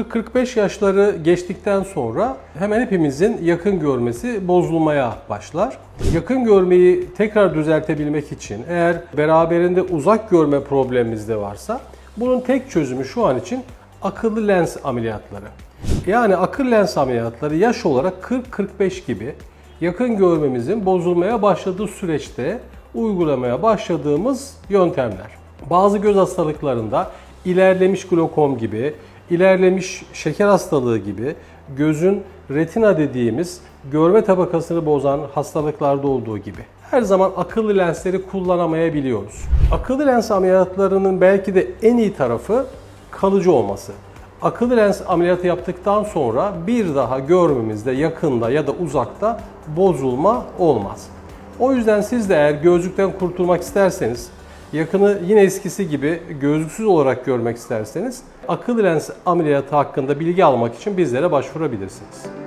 40-45 yaşları geçtikten sonra hemen hepimizin yakın görmesi bozulmaya başlar. Yakın görmeyi tekrar düzeltebilmek için eğer beraberinde uzak görme problemimiz de varsa bunun tek çözümü şu an için akıllı lens ameliyatları. Yani akıllı lens ameliyatları yaş olarak 40-45 gibi yakın görmemizin bozulmaya başladığı süreçte uygulamaya başladığımız yöntemler. Bazı göz hastalıklarında ilerlemiş glokom gibi, ilerlemiş şeker hastalığı gibi gözün retina dediğimiz görme tabakasını bozan hastalıklarda olduğu gibi her zaman akıllı lensleri kullanamayabiliyoruz. Akıllı lens ameliyatlarının belki de en iyi tarafı kalıcı olması. Akıllı lens ameliyatı yaptıktan sonra bir daha görmemizde yakında ya da uzakta bozulma olmaz. O yüzden siz de eğer gözlükten kurtulmak isterseniz, yakını yine eskisi gibi gözlüksüz olarak görmek isterseniz akıllı lens ameliyatı hakkında bilgi almak için bizlere başvurabilirsiniz.